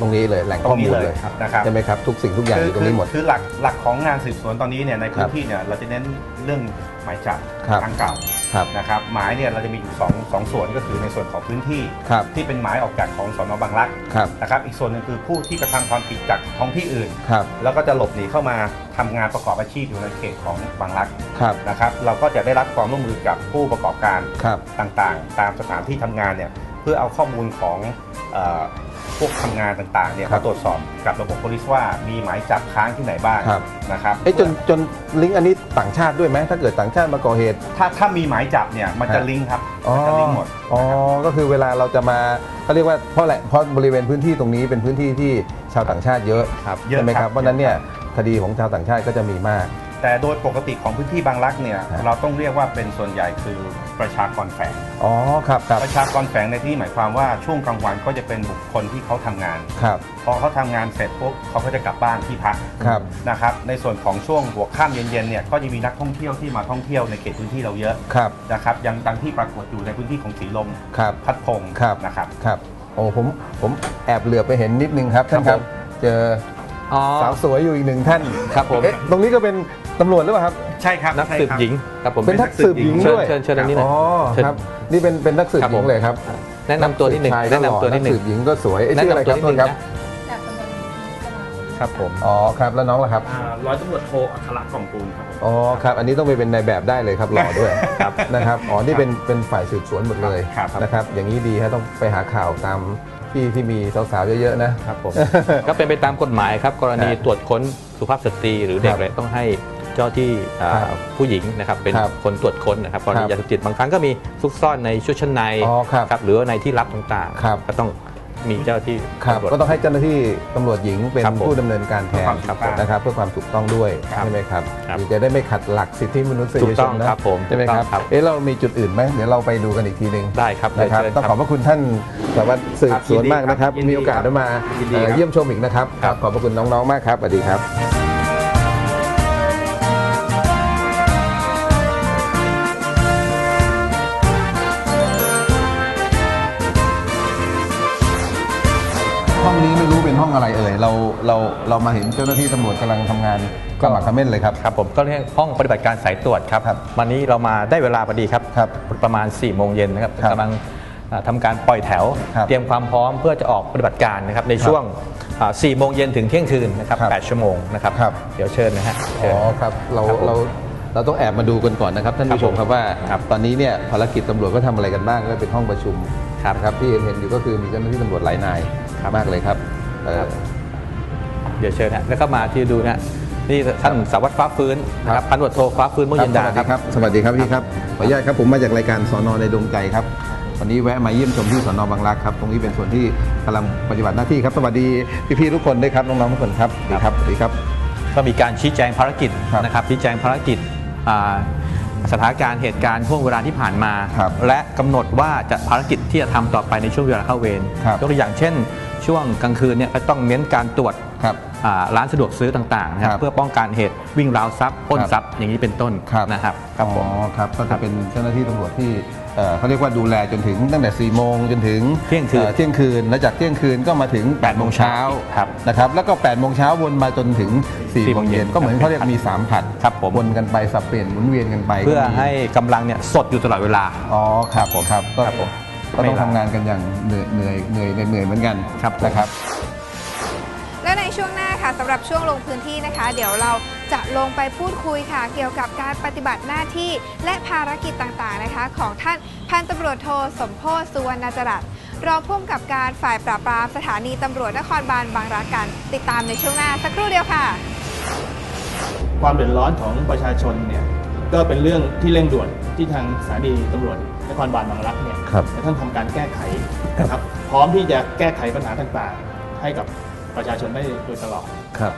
ตรงนี้เลยแหล่งตรข้องนี้มูลเลยเลยนะครับใช่ไหมครับทุกสิ่งทุกอย่างอยู่ตรงนี้หมดคือหลักหลักของงานสืบสวนตอนนี้เนี่ยในพื้ครันบที่เนี่ยเราจะเน้นเรื่องหมายจับครับครั้งเก่าครับนะครับหมายเนี่ยเราจะมีอยู่สองสองส่วนก็คือในส่วนของพื้นที่ครับที่เป็นหมายออกจากของสนบางรักครับนะครับอีกส่วนหนึงคือผู้ที่กระทำความผิดจากท้องที่อื่นครับแล้วก็จะหลบหนีเข้ามาทำงานประกอบอาชีพอยู่ในเขตของบางรักครับนะครับเราก็จะได้รับความร่วมมือกับผู้ประกอบการครับต่างๆ ตามสถานที่ทำงานเนี่ยเพื่อเอาข้อมูลของเออ พวกทำงานต่างๆเนี่ยครัมาบตรวจสอบกับระบบโพลิสว่ามีหมายจับค้างที่ไหนบ้างครับ นะครับเอ้ยจนจนลิงก์อันนี้ต่างชาติด้วยไหมถ้าเกิดต่างชาติมาก่อเหตุ ถ้าถ้ามีหมายจับเนี่ยมันจะฮะลิงก์ครับอ๋อมันจะลิงก์หมด อ๋อ ก็คือเวลาเราจะมาเขาเรียกว่าเพราะแหละเพราะบริเวณพื้นที่ตรงนี้เป็นพื้นที่ที่ชาวต่างชาติเยอะครับใช่ไหมครับเพราะฉะนั้นเนี่ยคดีของชาวต่างชาติก็จะมีมาก แต่โดยปกติของพื้นที่บางรักเนี่ยฮะเราต้องเรียกว่าเป็นส่วนใหญ่คือประชากรแฝงอ๋อครับครับประชากรแฝงในที่หมายความว่าช่วงกลางวันก็จะเป็นบุคคลที่เขาทำงานครับพอเขาทำงานเสร็จปุ๊บเขาก็จะกลับบ้านที่พักครับนะครับในส่วนของช่วงหัวค่ำเย็นๆเนี่ยก็จะมีนักท่องเที่ยวที่มาท่องเที่ยวในเขตพื้นที่เราเยอะครับนะครับยังดังที่ปรากฏอยู่ในพื้นที่ของสีลมครับพัดพงศ์ครับนะครับครับโอ้ผมผมแอบเหลือบไปเห็นนิดนึงครับท่านคครัรับบผมเจอ อ๋อ สาวสวยอยู่อีกหนึ่งท่านครับผม เอ๊ะตรงนี้ก็เป็นตำรวจหรือเปล่าครับ ใช่ครับนักใช่สืบครับ หญิงครับผมเป็นนักสืบหญิงเชิญด้วย เชิญเชิญอันนี้หน่อย อ๋อเชิญครับนี่เป็นเป็นนักสืบครับหญิผงมเลยครับแนะนำตัวนิดหนึ่งชายก็แนะหล่อนำตัวนินัดกหนึ่สืงบหญิงก็สวยเอ้ยแนะชื่ออะไรนำคตัวรับนิดโทหษนึ่งครับนะจากตำบลพิศนาครับผมอ๋อครับแล้วน้องล่ะครับ อ่าร้อยตำรวจโทอัครกล่อมปูนครับผม อ๋อครับ อันนี้ต้องไปเป็นนายแบบได้เลยครับหล่อด้วยครับนะครับอ๋อนี่เป็นเป็นฝ่ายสืบสวนหมดเลยครับ นะครับ อย่างนี้ดีฮะต้องไปหาข่าวตาม ที่ที่มีสาวๆเยอะๆนะครับผม ก็เป็นไปตามกฎหมายครับ กรณีครับตรวจค้นสุภาพสตรีหรือเด็คกรับอะไรต้องให้เจ้าที่อ่าครับผู้หญิงนะครับเป็นครับคนตรวจค้นนะครับกรณีครับยาเสพติดบางครั้งก็มีซุกซ่อนในชุดชั้นในอ๋อครับครับหรือว่าในที่ลับต่างครับก็ต้อง มีเจ้าที่ครับตำวจ ก็ต้องให้เจ้าหน้าที่ตำรวจหญิงเป็นครับผมผู้ดำเนินการแทนครับผมนะครับเพื่อความถูกต้องด้วยครับใช่ไหมครับครับ หรือจะได้ไม่ขัดหลักสิทธิมนุษยถูกชต้อนงนะครับ ผมใช่ไหมครับถูกต้องครับเอ๊ะเรามีจุดอื่นไหมเดี๋ยวเราไปดูกันอีกทีหนึ่งได้ครับนะครับเชิญ ต้องขอบพระคุณท่านสารวัตรสืบสวนมากนะครับยินดีครับมีโอกาสได้มายินดีเอ่อครับเยี่ยมชมอีกนะครับครับขอบพระคุณน้องๆมากครับสวัสดีครับ เอ่ยเราเราเรามาเห็นเจ้าหน้าที่ตำรวจกำลังทำงานก็หมักเขม้นเลยครับ ครับผมก็เรียกห้องปฏิบัติการสายตรวจครับครับวันนี้เรามาได้เวลาพอดีครับครับประมาณ4ี่โมงเย็นนะครับครับกำลังอ่าทำการปล่อยแถวครับเตรียมความพร้อมเพื่อจะออกปฏิบัติการนะครับในช่วง4ี่โมงเย็นถึงเที่ยงคืนนะครับครับแปดชั่วโมงนะครับครับ เดี๋ยวเชิญนะฮะอ๋เชิญอครับเราครับผมเราเราต้องแอบมาดูกันก่อนนะครับท่านผู้ชมคครัรับบผมว่าครับตอนนี้เนี่ยภารกิจตำรวจก็ทำอะไรกันบ้างก็เป็นห้องประชุมครับนะครับที่เห็นเห็นอยู่ก็คือมีเจ้าหน้าที่ตำรวจหลายนายครับมากเลยครับ เอ่อครับเดี๋ยวเชิญฮะแล้วก็มาที่ดูนะนี่ท่านสารวัตรฟ้าฟื้นนะคครัรับบพันตำรวจโทฟ้าฟื้นมุครัยิบนสดาวัสดีครับสวัสดีครับพี่ครับขออนุญาตครับผมมาจากรายการสอนอในดวงใจครับวันนี้แวะมาเยี่ยมชมที่สอนอบางรักครับ ตรงนี้เป็นส่วนที่กำลังปฏิบัติหน้าที่ครับ สวัสดีพี่ๆทุกคนด้วยครับ น้องๆทุกคนครับสวัสดีครับสวัสดีครับ ก็มีการชี้แจงภารกิจครับนะครับ ชี้แจงภารกิจอ่าสถานการณ์เหตุการณ์ห่วงเวลาที่ผ่านมาครับและกำหนดว่าจะภารกิจที่จะทำต่อไปในช่วงเวลาเข้าเวรครับยกตัวอย่างเช่น ช่วงกลางคืนเนี่ยก็ต้องเน้นการตรวจครับ อ่าร้านสะดวกซื้อต่างๆนะคครัรับบเพื่อป้องกันเหตุวิ่งราวทรัพย์ปล้นครับทรัพย์อย่างนี้เป็นต้นครับนะครับครับผมอ๋อครับก็จะเป็นเจ้าหน้าที่ตำรวจที่เอ่อเขาเรียกว่าดูแลจนถึงตั้งแต่4ี่โมงจนถึงเที่ยงคืนอ่อเที่ยงคืน แล้วจากเที่ยงคืนก็มาถึง8ปดโมงเช้าครับนะครับแล้วก็8ปดโมงเช้าวนมาจนถึง4ี่สี่โมโมงงเย็เย็นนก็เหมือนเขาเรียกมี3ผัดครับผม วนกันไปสับเปลี่ยนหมุนเวียนกันไปเพื่อก็มีให้กำลังเนี่ยสดอยู่ตลอดเวลา อ๋อครับผมครับก็ครับผม ก็ต้องไม่ลาทำงานกันอย่างเหนื่อยเหนื่อยเหนื่อยเหนื่อยเหมือนกันครับผมนะครับ และในช่วงหน้าค่ะสำหรับช่วงลงพื้นที่นะคะ เดี๋ยวเราจะลงไปพูดคุยค่ะ เกี่ยวกับการปฏิบัติหน้าที่และภารกิจต่างๆนะคะ ของท่านพันตำรวจโทสมโพศสุวรรณจรัสรองผู้กำกับการฝ่ายปราบปรามสถานีตำรวจนครบาลบางรักกัน ติดตามในช่วงหน้าสักครู่เดียวค่ะ ความเดือดร้อนของประชาชนเนี่ยก็เป็นเรื่องที่เร่งด่วนที่ทางสถานีตำรวจ นครบาลบางรักเนี่ยครับจะต้องทำการแก้ไขนะครับ พร้อมที่จะแก้ไขปัญหาต่างๆ ให้กับประชาชนได้โดยตลอด ครับ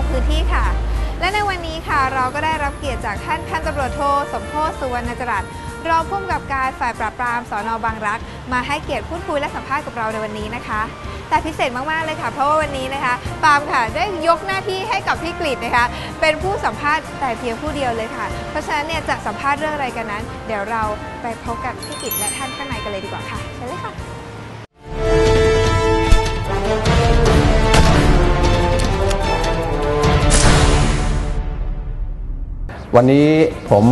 งพื้นที่ค่ะ และในวันนี้ค่ะเราก็ได้รับเกียรติจากท่านพันตำรวจโทสมโพศสุวรรณจรัสรองผู้กำกับการฝ่ายปราบปรามสอนอบางรัก มาให้เกียรติพูดคุยและสัมภาษณ์กับเราในวันนี้นะคะ แต่พิเศษมากๆเลยค่ะ เพราะว่าวันนี้นะคะปาล์มค่ะได้ยกหน้าที่ให้กับพี่กฤษนะคะ เป็นผู้สัมภาษณ์แต่เพียงผู้เดียวเลยค่ะ เพราะฉะนั้นเนี่ยจะสัมภาษณ์เรื่องอะไรกันนั้น เดี๋ยวเราไปพบกับพี่กฤษและท่านข้างในกันเลยดีกว่าค่ะเชิญเลยค่ะ วันนี้ผม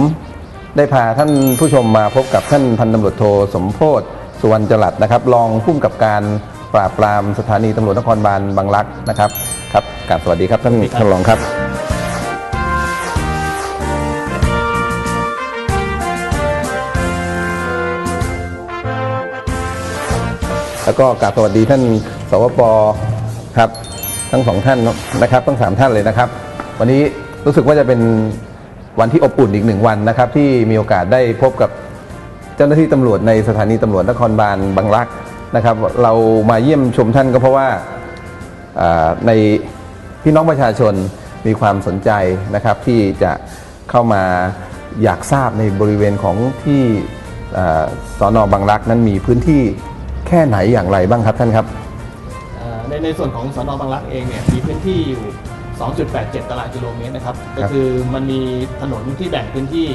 ได้พาท่านผู้ชมมาพบกับท่านพันตำรวจโทสมโพศสุวรรณจรัสนะครับรองผู้กำกับการปราบปรามสถานีตำรวจนครบาลบางรักนะครับครับกราบสวัสดีครับท่านท่านรองครับ แล้วก็กราบสวัสดีท่านสวปครับทั้งสองท่านนะครับทั้งสามท่านเลยนะครับ วันนี้รู้สึกว่าจะเป็น วันที่อบอุ่นอีกหนึ่งวันนะครับ ที่มีโอกาสได้พบกับเจ้าหน้าที่ตำรวจในสถานีตำรวจนครบาลบางรักนะครับ เรามาเยี่ยมชมท่านก็เพราะว่าในพี่น้องประชาชนมีความสนใจนะครับที่จะเข้ามาอยากทราบในบริเวณของที่สอนอบางรักนั้นมีพื้นที่แค่ไหนอย่างไรบ้างครับท่านครับในในส่วนของสอนอบางรักเองเนี่ยมีพื้นที่อยู่ 2.87 ตารางกิโลเมตรนะครับ ก็คือมันมีถนนที่แบ่งพื้นที่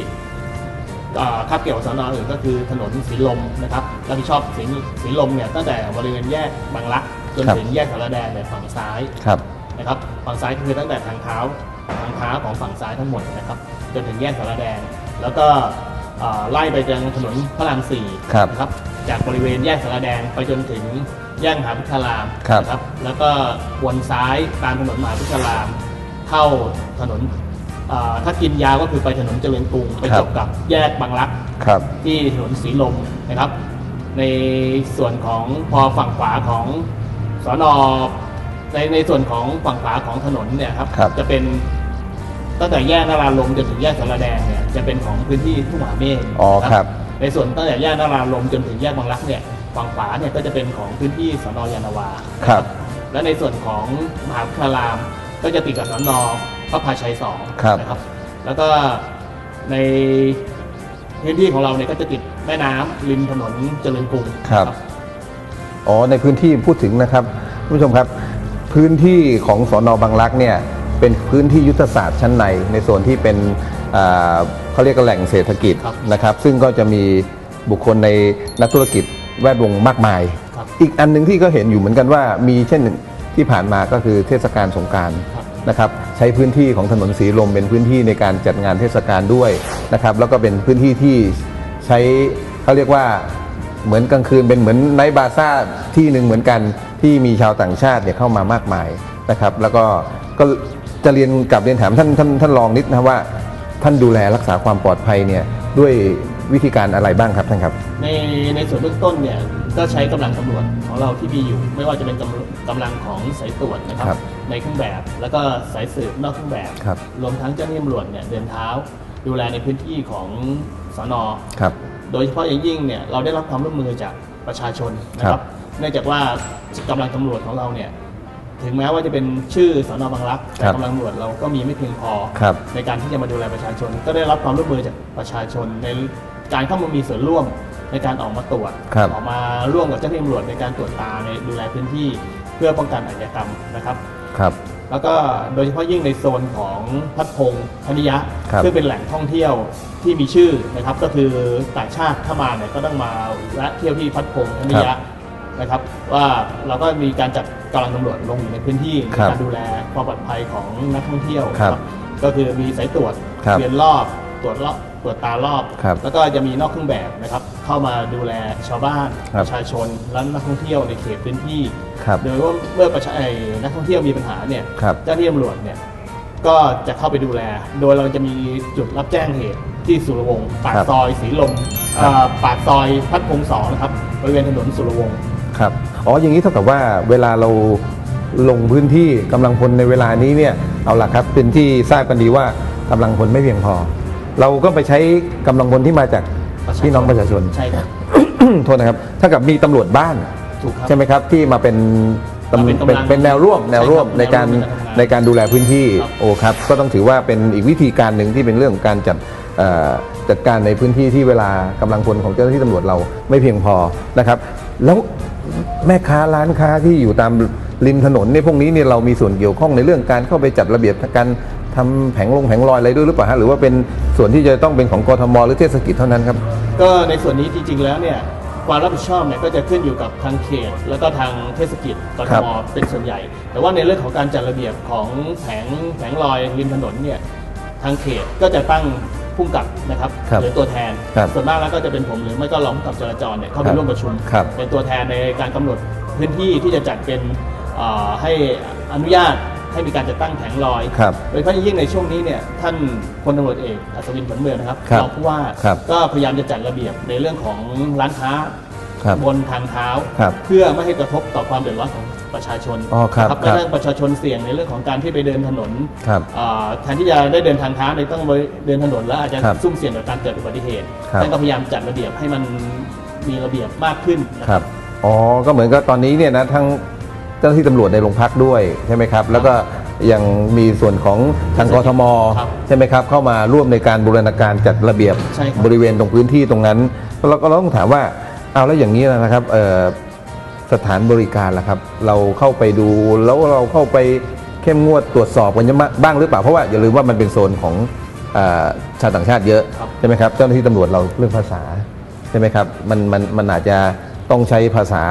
อ่าคาบเกี่ยวกับสนอื่นก็คือถนนสีลมนะครับรับผิดชอบสีสีลมเนี่ยตั้งแต่บริเวณแยกบางรักจนครับถึงแยกสารแดงเนี่ยฝั่งซ้ายครับนะครับฝั่งซ้ายก็คือตั้งแต่ทางเท้าทางเท้าของฝั่งซ้ายทั้งหมดนะครับจนถึงแยกสารแดงแล้วก็อ่าไล่ไปยังถนนพระรามสี่ครับนะครับ จากบริเวณแยกสารแดงไปจนถึงแยกมหาพุทธารามครับนะครับแล้วก็วนซ้ายตามถนนมหาพุทธาราม เข้าถนนอ่าถ้ากินยาวก็คือไปถนนเจริญกรุงไปครับจบกับแยกบางรัก ครับ ที่ถนนสีลมนะครับ ในส่วนของพอฝั่งขวาของสอนอในในส่วนของฝั่งขวาของถนนเนี่ยครับครับ จะเป็นตั้งแต่แยกนาราลมจนถึงแยกสารแดงเนี่ยจะเป็นของพื้นที่ทุ่งมหาเมฆอ๋อครับ ในส่วนตั้งแต่แยกนาราลมจนถึงแยกบางรักเนี่ยฝั่งขวาเนี่ยก็จะเป็นของพื้นที่สนยานนาวา ครับ และในส่วนของมหาวิทยาลามก็จะติดกับสนพระพาชัยสองครับนะครับ แล้วก็ในพื้นที่ของเราเนี่ยก็จะติดแม่น้ำริมถนนเจริญกรุงครับนะอ๋อในพื้นที่พูดถึงนะครับคุณผู้ชมครับ พื้นที่ของสอนอบางรักเนี่ยเป็นพื้นที่ยุทธศาสตร์ชั้นในในส่วนที่เป็นอ่า เขาเรียกว่าแหล่งเศรษฐกิจครับนะครับ ซึ่งก็จะมีบุคคลในนักธุรกิจแวดวงมากมายครับอีกอันหนึ่งที่ก็เห็นอยู่เหมือนกันว่ามีเช่นที่ผ่านมาก็คือเทศกาลสงกรารครับนะครับใช้พื้นที่ของถนนสีลมเป็นพื้นที่ในการจัดงานเทศกาลด้วยนะครับแล้วก็เป็นพื้นที่ที่ใช้เขาเรียกว่าเหมือนกลางคืนเป็นเหมือนไนท์บาซ่าที่หนึ่งเหมือนกันที่มีชาวต่างชาติเนี่ยเข้ามามากมายนะครับ แล้วก็ก็จะเรียนกลับเรียนถามท่านท่านท่านรองนิดนะว่า ท่านดูแลรักษาความปลอดภัยเนี่ยด้วยวิธีการอะไรบ้างครับท่านครับ ในในส่วนเบื้องต้นเนี่ยก็ใช้กำลังตำรวจของเราที่มีอยู่ ไม่ว่าจะเป็นกำลังกำลังของสายตรวจนะครับครับในเครื่องแบบ แล้วก็สายสืบนอกเครื่องแบบครับรวมทั้งเจ้าหน้าที่ตำรวจเนี่ยเดินเท้า ดูแลในพื้นที่ของสอนอครับโดยเฉพาะอย่างยิ่งเนี่ยเราได้รับความร่วมมือจากประชาชนนะคครัรับบเนื่องจากว่ากำลังตำรวจของเราเนี่ย ถึงแม้ว่าจะเป็นชื่อสอนอบางรักแต่ครับกำลังตำรวจเราก็มีไม่เพียงพอ ครับในการที่จะมาดูแลประชาชน ก็ได้รับความร่วมมือจากประชาชน ในการเข้ามามีส่วนร่วมในการออกมาตรวจ ครับ ออกมาร่วมกับเจ้าหน้าที่ตำรวจในการตรวจตาในดูแลพื้นที่เพื่อป้องกันอาชญากรรมนะครับ ครับ แล้วก็โดยเฉพาะยิ่งในโซนของพัดพงษ์ธนิยะ ครับซึ่งเป็นแหล่งท่องเที่ยวที่มีชื่อนะครับ ก็คือต่างชาติถ้ามาเนี่ยก็ต้องมาแวะเที่ยวที่พัดพงษ์ธนิยะ นะครับ ว่าเราก็มีการจัดกำลังตำรวจลงอยู่ในพื้นที่ในครับการดูแลความปลอดภัยของนักท่องเที่ยวครับนะก็คือมีสายตรวจครับเวียนรอบตรวจรอบตรวจตารอบ ครับแล้วก็จะมีนอกเครื่องแบบนะครับเข้ามาดูแลชาวบ้านครับประชาชนและนักท่องเที่ยวในเขตพื้นที่ ครับโดยว่าเมื่อประชาไอ้นักท่องเที่ยวมีปัญหาเนี่ยครับ เจ้าหน้าที่ตำรวจเนี่ยก็จะเข้าไปดูแล โดยเราจะมีจุดรับแจ้งเหตุที่สุรวงศ์ปากครับ ซอยสีลมครับอ่าปากซอยพัดพงศ์สองนะครับบริเวณถนนสุรวงศ์ ครับอ๋ออย่างนี้เท่ากับว่าเวลาเราลงพื้นที่กำลังพลในเวลานี้เนี่ยเอาล่ะครับเป็นที่ทราบกันดีว่ากำลังพลไม่เพียงพอ เราก็ไปใช้กำลังพลที่มาจากประชาชนพี่น้องประชาชน ใช่ครับ โทษนะครับถ้ากับมีตำรวจบ้านถูกครับใช่ไหมครับที่มาเป็นตำเป็นเป็นกำลังเป็นแนวร่วมแนวร่วมใช่ครับในการแนวร่วมในการทำงานในการดูแลพื้นที่ครับ โอ้ครับก็ต้องถือว่าเป็นอีกวิธีการหนึ่งที่เป็นเรื่องของการจัดเอ่อจัดการในพื้นที่ที่เวลากำลังพลของเจ้าหน้าที่ตำรวจเราไม่เพียงพอนะครับ แล้วแม่ค้าร้านค้าที่อยู่ตามริมถนนเนี่ยพวกนี้เนี่ยเรามีส่วนเกี่ยวข้องในเรื่องการเข้าไปจัดระเบียบการทำแผงลงแผงลอยอะไรด้วยหรือเปล่าฮะหรือว่าเป็นส่วนที่จะต้องเป็นของกทมหรือเทศกิจเท่านั้นครับ ก็ในส่วนนี้จริงๆแล้วเนี่ยความรับผิดชอบเนี่ยก็จะขึ้นอยู่กับทางเขต แล้วก็ทางเทศกิจกคทรับมเป็นส่วนใหญ่ แต่ว่าในเรื่องของการจัดระเบียบของแผงแผงลอยริมถนนเนี่ยทางเขตก็จะตั้ง ผู้กำกับนะครับครับหรือตัวแทนครับส่วนมากแล้วก็จะเป็นผมหรือไม่ก็รองผู้กำกับจราจรเนี่ยเข้าไปครับร่วมประชุมครับเป็นตัวแทนในการกำหนดพื้นที่ที่จะจัดเป็นเอ่อให้อนุญาตให้มีการจัดตั้งแผงลอยครับโดยเฉพาะอย่างยิ่งในช่วงนี้เนี่ยท่านพลตำรวจเอกอัศวินขวัญเมืองนะครับครับรองผู้ว่าครับก็พยายามจะจัดระเบียบในเรื่องของร้านค้า ครับบนทางเท้า ครับเพื่อไม่ให้กระทบต่อความเดือดร้อนของประชาชนอ๋อครับนะครัและบเรื่องประชาชนเสี่ยงในเรื่องของการที่ไปเดินถนนครับเอ่อแทนที่จะได้เดินทางเท้าในยต้องไปเดินถนนแล้วอาจจะครับซุ่มเสี่ยงต่อการเกิดอุบัติเหตุครับ ท่านก็พยายามจัดระเบียบให้มันมีระเบียบมากขึ้นนะครับ อ๋อ ก็เหมือนกับตอนนี้เนี่ยนะทั้งเจ้าหน้าที่ตำรวจในโรงพักด้วยใช่ไหมครับ แล้วก็ยังมีส่วนของทางกทมครับใช่ไหมครับ เข้ามาร่วมในการบูรณาการจัดระเบียบใช่ครับ บริเวณตรงพื้นที่ตรงนั้น แล้วก็เราต้องถามว่า เอาแล้วอย่างนี้นะครับเอ่อสถานบริการล่ะครับ เราเข้าไปดูแล้วเราเข้าไปเข้มงวดตรวจสอบกันบ้างหรือเปล่าเพราะว่าอย่าลืมว่ามันเป็นโซนของเอ่อชาวต่างชาติเยอะครับใช่ไหมครับเจ้าหน้าที่ตำรวจเราเรื่องภาษาใช่ไหมครับมันมันมันอาจจะต้องใช้ภาษา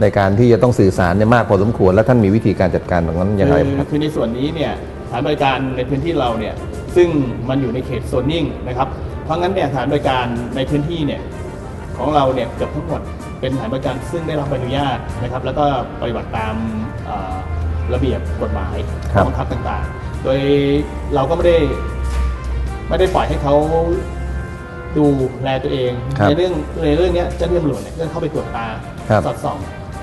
ในการที่จะต้องสื่อสารเนี่ยมากพอสมควร แล้วท่านมีวิธีการจัดการตรงนั้นอย่างไรคือครับคือในส่วนนี้เนี่ยสถานบริการในพื้นที่เราเนี่ยซึ่งมันอยู่ในเขตโซนนิ่งนะครับเพราะงั้นเนี่ยสถานบริการในพื้นที่เนี่ย ของเราเนี่ยเกือบทั้งหมดเป็นสถานบริการซึ่งได้รับใบอนุญาตนะครับ แล้วก็ปฏิบัติตามเอ่อระเบียบกฎหมายครับข้อบังคับต่างๆ โดยเราก็ไม่ได้ไม่ได้ปล่อยให้เขาดูแลตัวเองครับในเรื่องในเรื่องเนี้ยเจ้าหน้าที่ตำรวจเนี่ยก็เข้าไปตรวจตาครับสอดส่อง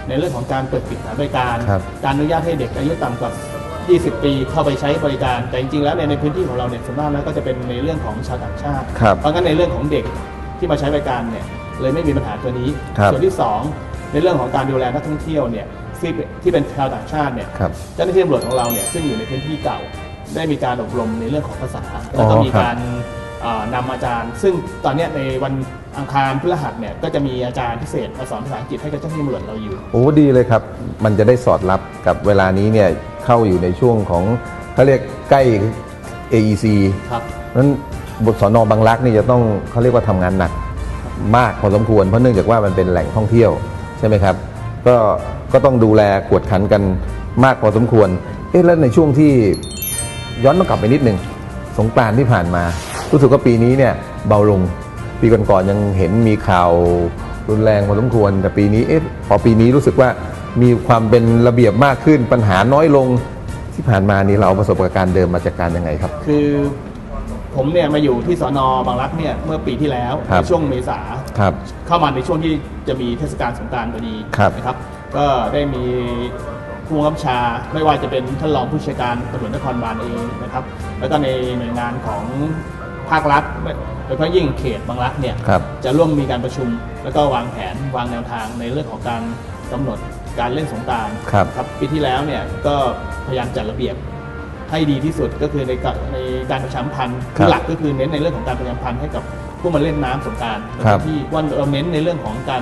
ในเรื่องของการเปิดปิดสถานบริการครับการอนุญาตให้เด็กอายุต่ำกว่า 20 ปีเข้าไปใช้บริการ แต่จริงๆแล้วเนี่ยในพื้นที่ของเราเนี่ยส่วนมากแล้วก็จะเป็นในเรื่องของชาวต่างชาติครับเพราะงั้นในเรื่องของเด็กที่มาใช้บริการเนี่ย เลยไม่มีปัญหาตัวนี้ ครับส่วนที่ 2 ในเรื่องของการดูแลนักท่องเที่ยวเนี่ยที่ที่เป็นชาวต่างชาติเนี่ยครับเจ้าหน้าที่ตำรวจของเราเนี่ยซึ่งอยู่ในพื้นที่เก่า ได้มีการอบรมในเรื่องของภาษา แล้วก็อ๋อมีครับการเอ่อนำอาจารย์ ซึ่งตอนเนี้ยในวันอังคารพฤหัสเนี่ยก็จะมีอาจารย์พิเศษมาสอนภาษาอังกฤษให้กับเจ้าหน้าที่ตำรวจเราอยู่ โอ้ดีเลยครับ มันจะได้สอดรับกับเวลานี้เนี่ยเข้าอยู่ในช่วงของเขาเรียกใกล้ AEC ครับ นั้นบทสอนอบางรักนี่จะต้องเขาเรียกว่าทำงานหนัก มากพอสมควร เพราะเนื่องจากว่ามันเป็นแหล่งท่องเที่ยวใช่ไหมครับ ก็ก็ต้องดูแลกวดขันกันมากพอสมควรเอ๊ะแล้วในช่วงที่ย้อนกลับไปนิดหนึ่งสงกรานต์ที่ผ่านมา รู้สึกว่าปีนี้เนี่ยเบาลงปีก่อนๆยังเห็นมีข่าวรุนแรงพอสมควร แต่ปีนี้เอ๊ะพอปีนี้รู้สึกว่ามีความเป็นระเบียบมากขึ้นปัญหาน้อยลงที่ผ่านมานี่เราประสบการณ์เดิมมาจัดการยังไงครับ คือ ผมเนี่ยมาอยู่ที่สอนอบางรักเนี่ยเมื่อปีที่แล้วครับในช่วงเมษาครับเข้ามาในช่วงที่จะมีเทศกาลสงกรารพอดีครับนะครับ ก็ได้มีผู้บังคับบัญชาไม่ว่าจะเป็นท่านรองผู้ชัยการตำรวจนครบาลเองนะครับ แล้วก็ในหน่วยงานของภาครัฐโดยเฉพาะยิ่งเขตบางรักเนี่ยครับ จะร่วมมีการประชุม แล้วก็วางแผนวางแนวทางในเรื่องของการกำหนดการเล่นสงกรารครับครับปีที่แล้วเนี่ยก็พยายามจัดระเบียบ ให้ดีที่สุดก็คือในการในการประชาสัมพันธ์ครับหลักก็คือเน้นในเรื่องของการประชาสัมพันธ์ให้กับผู้มาเล่นน้ำสงกรารครับที่ว่าเราเน้นในเรื่องของการ